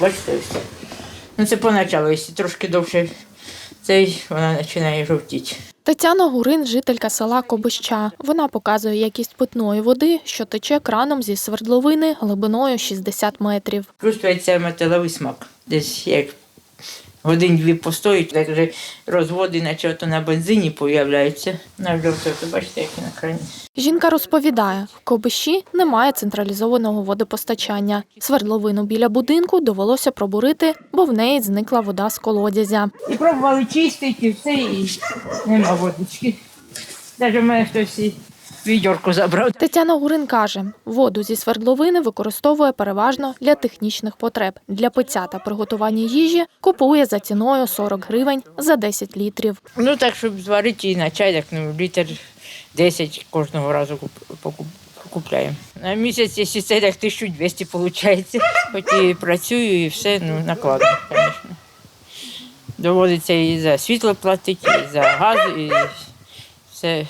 бачите, ось. Ну це поначалу, якщо трошки довше цей, вона починає жовтіти. Тетяна Гурин, жителька села Кобища. Вона показує якість питної води, що тече краном зі свердловини глибиною 60 метрів. Чувствується металевий смак. Десь як годин-дві постоїть, так вже розводи, наче ото на бензині появляються. На жовто, то бачите, як на крані. Жінка розповідає, в Кобищі немає централізованого водопостачання. Свердловину біля будинку довелося пробурити, бо в неї зникла вода з колодязя. І пробували чистити, і все, і нема водички. Навіть в мене хтось і відьорку забрав. Тетяна Гурин каже, воду зі свердловини використовує переважно для технічних потреб. Для пиття та приготування їжі купує за ціною 40 гривень за 10 літрів. Ну так, щоб зварити і на чай, так ну, літр 10 кожного разу куп- купляємо. На місяць, якщо це так 1200 виходить. Хоч і працюю, і все, ну, накладно, звісно. Доводиться і за світло платити, і за газ, і все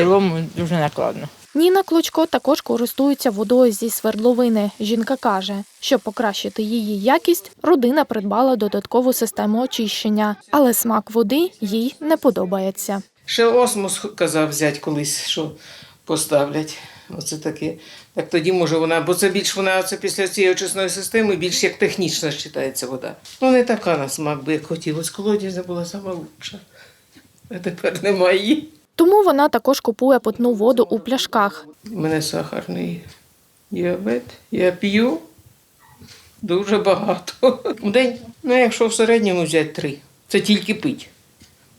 цілому дуже накладно. Ніна Клочко також користується водою зі свердловини. Жінка каже, щоб покращити її якість, родина придбала додаткову систему очищення, але смак води їй не подобається. Ще осмос казав взяти колись, що поставлять. Оце таке. Так тоді може вона, бо це більш вона це після цієї очисної системи більш як технічна вважається вода. Ну не така на смак, би як хотілося. Колодязя була сама лучша. А тепер немає її. Тому вона також купує питну воду у пляшках. У мене сахарний діабет. Я п'ю дуже багато. В день, ну якщо в середньому взяти три. Це тільки пить,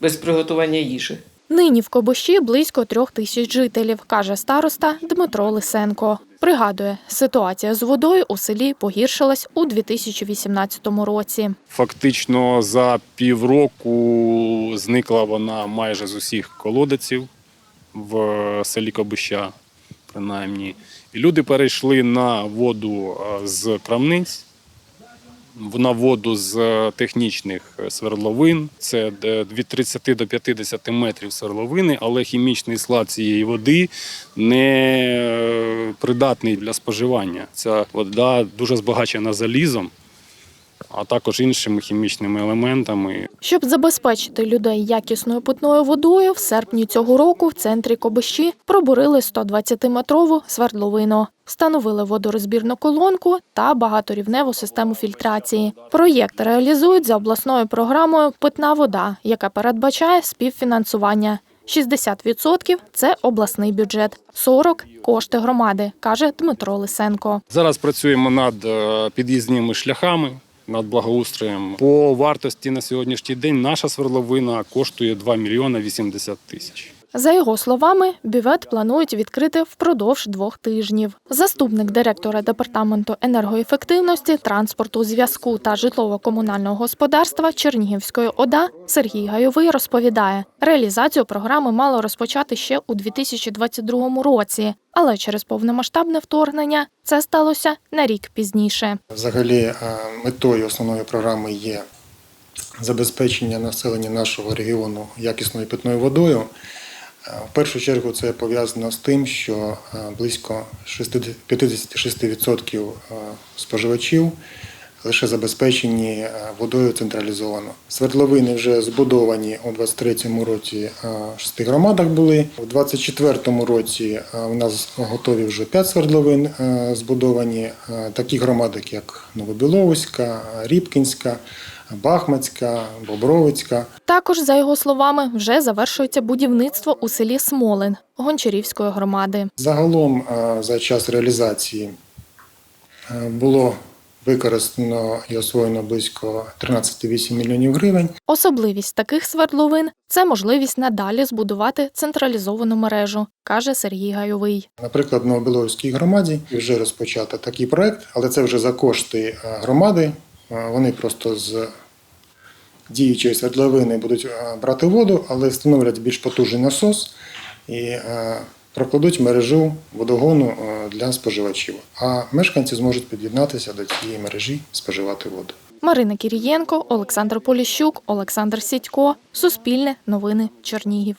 без приготування їжі. Нині в Кобощі близько трьох тисяч жителів, каже староста Дмитро Лисенко. Пригадує, ситуація з водою у селі погіршилась у 2018 році. Фактично за півроку зникла вона майже з усіх колодиців в селі Кобища, принаймні. І люди перейшли на воду з крамниць, на воду з е, технічних свердловин. Це е, від 30 до 50 метрів свердловини, але хімічний склад цієї води не е, придатний для споживання. Ця вода дуже збагачена залізом а також іншими хімічними елементами. Щоб забезпечити людей якісною питною водою, в серпні цього року в центрі Кобищі пробурили 120-метрову свердловину, встановили водорозбірну колонку та багаторівневу систему фільтрації. Проєкт реалізують за обласною програмою Питна вода, яка передбачає співфінансування. 60% – це обласний бюджет, 40% – кошти громади, каже Дмитро Лисенко. Зараз працюємо над е, під'їзними шляхами. Над благоустроєм по вартості на сьогоднішній день наша свердловина коштує 2 мільйони 80 тисяч. За його словами, бювет планують відкрити впродовж двох тижнів. Заступник директора департаменту енергоефективності, транспорту, зв'язку та житлово-комунального господарства Чернігівської ОДА Сергій Гайовий розповідає, реалізацію програми мало розпочати ще у 2022 році, але через повномасштабне вторгнення це сталося на рік пізніше. Взагалі, е, метою основної програми є забезпечення населення нашого регіону якісною питною водою. В першу чергу це пов'язано з тим, що е, близько 56% е, споживачів лише забезпечені е, водою централізовано. Свердловини вже збудовані у 23-му році е, в шести громадах були. У 24-му році е, у нас готові вже 5 свердловин е, збудовані. Е, Такі громади, як Новобіловська, Рібкінська, Бахмацька, Бобровицька. Також, за його словами, вже завершується будівництво у селі Смолин Гончарівської громади. Загалом е, за час реалізації е, було використано і освоєно близько 13,8 мільйонів гривень. Особливість таких свердловин це можливість надалі збудувати централізовану мережу, каже Сергій Гайовий. Наприклад, в Новобіловській громаді вже розпочато такий проект, але це вже за кошти е, громади. Е, Вони просто з діючої свердловини будуть е, брати воду, але встановлять більш потужний насос і прокладуть мережу водогону е, для споживачів. А мешканці зможуть під'єднатися до цієї мережі, споживати воду. Марина Кірієнко, Олександр Поліщук, Олександр Сідько. Суспільне новини Чернігів.